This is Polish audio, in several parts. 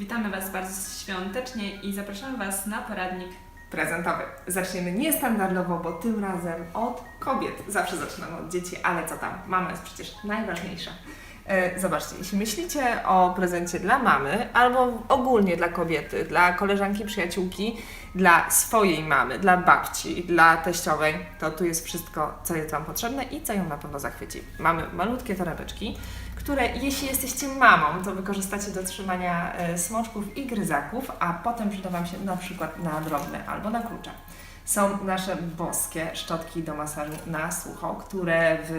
Witamy Was bardzo świątecznie i zapraszamy Was na poradnik. prezentowy. Zaczniemy niestandardowo, bo tym razem od kobiet. Zawsze zaczynamy od dzieci, ale co tam? Mama jest przecież najważniejsza. E, Zobaczcie, jeśli myślicie o prezencie dla mamy, albo ogólnie dla kobiety, dla koleżanki, przyjaciółki, dla swojej mamy, dla babci, dla teściowej, to tu jest wszystko, co jest Wam potrzebne i co ją na pewno zachwyci. Mamy malutkie torebeczki, które jeśli jesteście mamą, to wykorzystacie do trzymania e, smoczków i gryzaków, a potem przyda Wam się na przykład na drobne albo na klucze. Są nasze boskie szczotki do masażu na sucho, które w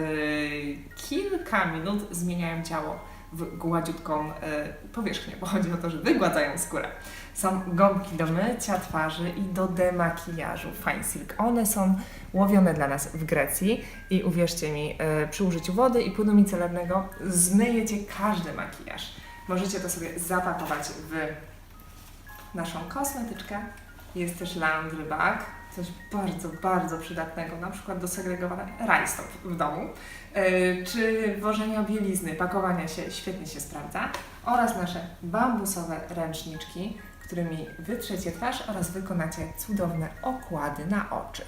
kilka minut zmieniają ciało w gładziutką e, powierzchnię, bo chodzi o to, że wygładzają skórę. Są gąbki do mycia twarzy i do demakijażu Fine Silk. One są łowione dla nas w Grecji i uwierzcie mi, e, przy użyciu wody i płynu micelarnego zmyjecie każdy makijaż. Możecie to sobie zapakować w naszą kosmetyczkę. Jest też laundry bag, coś bardzo, bardzo przydatnego, na przykład do segregowania rajstop w domu, e, czy wożenia bielizny, pakowania się, świetnie się sprawdza, oraz nasze bambusowe ręczniczki, którymi wytrzecie twarz oraz wykonacie cudowne okłady na oczy.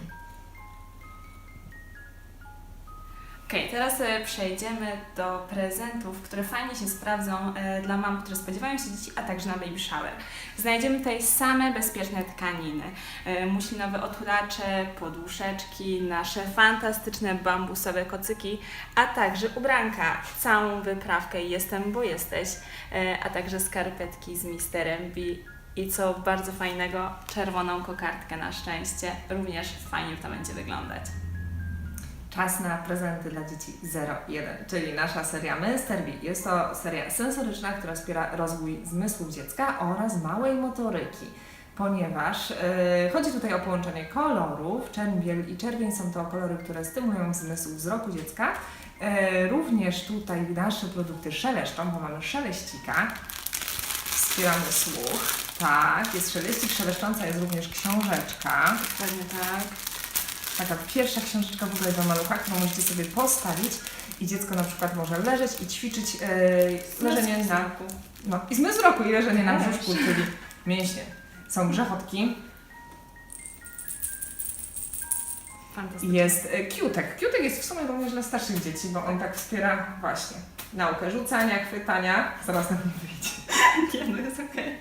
Okej, teraz e, przejdziemy do prezentów, które fajnie się sprawdzą e, dla mam, które spodziewają się dzieci, a także na baby shower. Znajdziemy tutaj same bezpieczne tkaniny, e, muślinowe otulacze, poduszeczki, nasze fantastyczne bambusowe kocyki, a także ubranka, całą wyprawkę Jestem, bo jesteś, a także skarpetki z Misterem B i co bardzo fajnego, czerwoną kokardkę na szczęście. Również fajnie to będzie wyglądać. Czas na prezenty dla dzieci 0-1, czyli nasza seria. B. Jest to seria sensoryczna, która wspiera rozwój zmysłów dziecka oraz małej motoryki, ponieważ yy, chodzi tutaj o połączenie kolorów. Czerń, biel i czerwień są to kolory, które stymulują zmysł wzroku dziecka. Yy, również tutaj nasze produkty szeleszczą, bo mamy szeleścika. Wspieramy słuch. Tak, jest szeleścik, szeleszcząca jest również książeczka. Dokładnie tak. Taka pierwsza książeczka w ogóle dla malucha, którą możecie sobie postawić i dziecko na przykład może leżeć i ćwiczyć e, leżenie na... No i zmysł wzroku i leżenie na brzuszku, czyli mięśnie. Są grzechotki jest e, kiutek. Kiutek jest w sumie również dla starszych dzieci, bo on tak wspiera właśnie naukę rzucania, chwytania. Zaraz na mnie wyjdzie. Nie, no jest okej.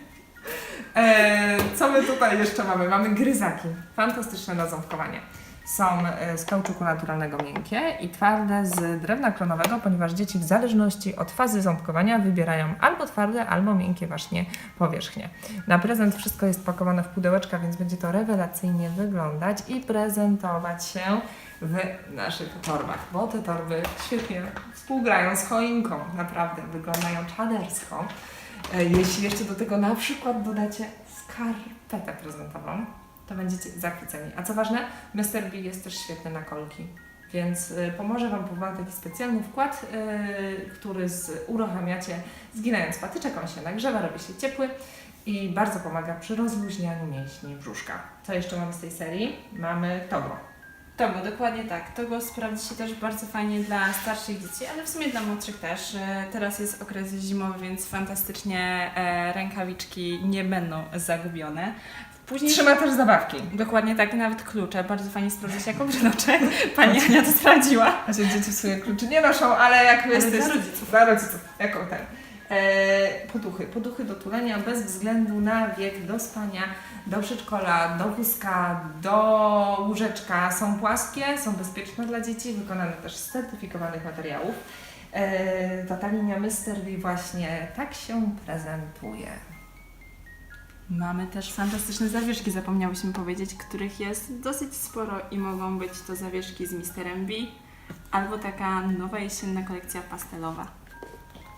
E, co my tutaj jeszcze mamy? Mamy gryzaki. Fantastyczne na ząbkowanie. Są e, z kauczuku naturalnego miękkie i twarde z drewna klonowego, ponieważ dzieci w zależności od fazy ząbkowania wybierają albo twarde, albo miękkie właśnie powierzchnie. Na prezent wszystko jest pakowane w pudełeczka, więc będzie to rewelacyjnie wyglądać i prezentować się w naszych torbach, bo te torby świetnie współgrają z choinką. Naprawdę wyglądają czadersko. E, Jeśli jeszcze do tego na przykład dodacie skarpetę prezentową, to będziecie zachwyceni. A co ważne, Mr. B jest też świetny na kolki, więc y, pomoże Wam powołać taki specjalny wkład, y, który z, uruchamiacie zginając patyczek, on się nagrzewa, robi się ciepły i bardzo pomaga przy rozluźnianiu mięśni brzuszka. Co jeszcze mamy z tej serii? Mamy togo. Togo, dokładnie tak. Togo sprawdzi się też bardzo fajnie dla starszych dzieci, ale w sumie dla młodszych też. E, Teraz jest okres zimowy, więc fantastycznie e, rękawiczki nie będą zagubione. Później Trzyma też zabawki. Dokładnie tak, nawet klucze. Bardzo fajnie sprawdza się jako brzuszek. Pani Ania to sprawdziła. Znaczy dzieci w sobie kluczy nie noszą, ale jak Ale jesteście... dla rodziców. Dla rodziców, jako ten. E, poduchy. Poduchy do tulenia bez względu na wiek, do spania, do przedszkola, do wózka, do łóżeczka. Są płaskie, są bezpieczne dla dzieci, wykonane też z certyfikowanych materiałów. E, ta ta linia. V właśnie tak się prezentuje. Mamy też fantastyczne zawieszki, zapomniałyśmy powiedzieć, których jest dosyć sporo i mogą być to zawieszki z Misterem B albo taka nowa jesienna kolekcja pastelowa.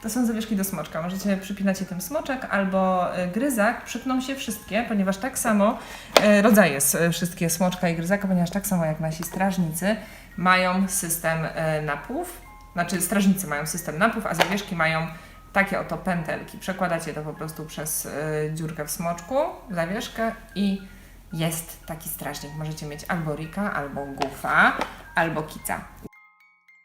To są zawieszki do smoczka. Możecie przypinać je tym smoczek albo e, gryzak. Przypną się wszystkie, ponieważ tak samo e, rodzaje s- wszystkie smoczka i gryzaka, ponieważ tak samo jak nasi strażnicy mają system e, napów. Znaczy strażnicy mają system napów, a zawieszki mają takie oto pętelki. Przekładacie to po prostu przez e, dziurkę w smoczku, zawieszkę i jest taki strażnik. Możecie mieć albo Rika, albo Gufa, albo Kica.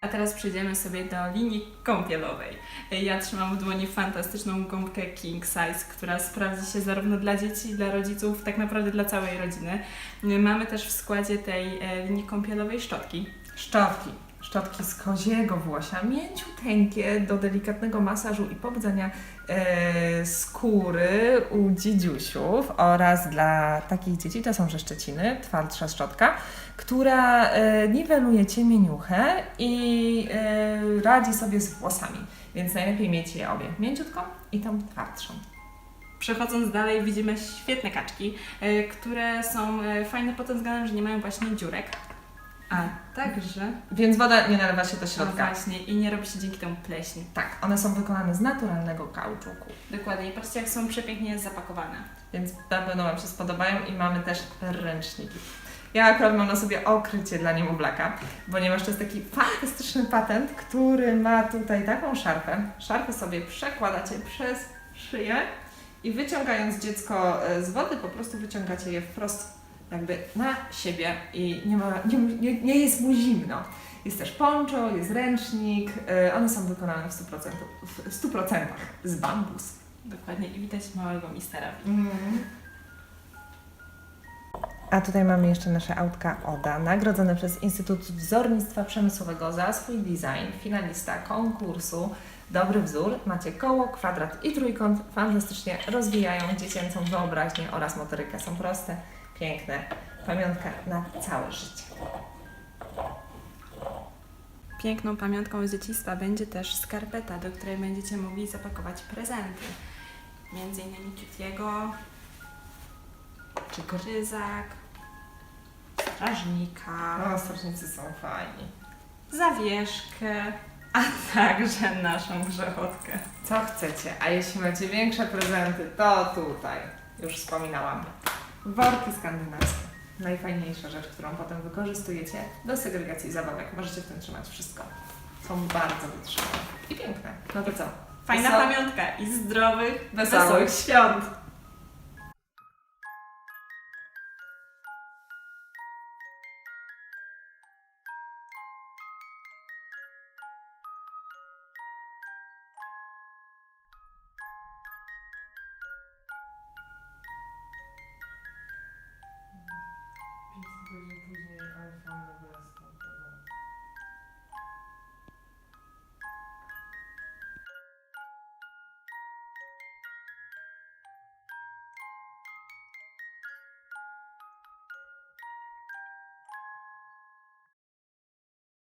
A teraz przejdziemy sobie do linii kąpielowej. Ja trzymam w dłoni fantastyczną gąbkę King Size, która sprawdzi się zarówno dla dzieci, dla rodziców, tak naprawdę dla całej rodziny. Mamy też w składzie tej e, linii kąpielowej szczotki. Szczotki. Szczotki z koziego włosia, mięciuteńkie do delikatnego masażu i pobudzania e, skóry u dzidziusiów oraz dla takich dzieci, to są Szczeciny, twardsza szczotka, która e, niweluje ciemieniuchę i e, radzi sobie z włosami, więc najlepiej mieć je obie mięciutką i tą twardszą. Przechodząc dalej widzimy świetne kaczki, e, które są e, fajne pod tym względem, że nie mają właśnie dziurek. A także... Więc woda nie nalewa się do No środka. właśnie, i nie robi się dzięki temu pleśni. Tak, one są wykonane z naturalnego kauczuku. Dokładnie, i patrzcie jak są przepięknie zapakowane. Więc na pewno Wam się spodobają i mamy też ręczniki. Ja akurat mam na sobie okrycie dla niemoblaka, ponieważ to jest taki fantastyczny patent, który ma tutaj taką szarfę. Szarfę sobie przekładacie przez szyję i wyciągając dziecko e, z wody, po prostu wyciągacie je wprost jakby na siebie i nie, ma, nie, nie, nie jest mu zimno. Jest też poncho, jest ręcznik, e, one są wykonane w 100%, w 100% z bambus. Dokładnie, i widać małego mistera. A tutaj mamy jeszcze nasze autka Oda, nagrodzone przez Instytut Wzornictwa Przemysłowego za swój design, finalista konkursu Dobry Wzór. Macie koło, kwadrat i trójkąt. Fantastycznie rozwijają dziecięcą wyobraźnię oraz motorykę. Są proste, piękne. Pamiątka na całe życie. Piękną pamiątką z dzieciństwa będzie też skarpeta, do której będziecie mogli zapakować prezenty. Między innymi Cutiego, czy gryzak, strażnika, O, strażnicy są fajni. zawieszkę, a także naszą grzechotkę. Co chcecie? A jeśli macie większe prezenty, to tutaj. Już wspominałam. Worki skandynawskie. Najfajniejsza rzecz, którą potem wykorzystujecie do segregacji zabawek. Możecie w tym trzymać wszystko. Są bardzo wytrzymałe i piękne. No to co? Fajna pamiątka i zdrowych, wesołych świąt!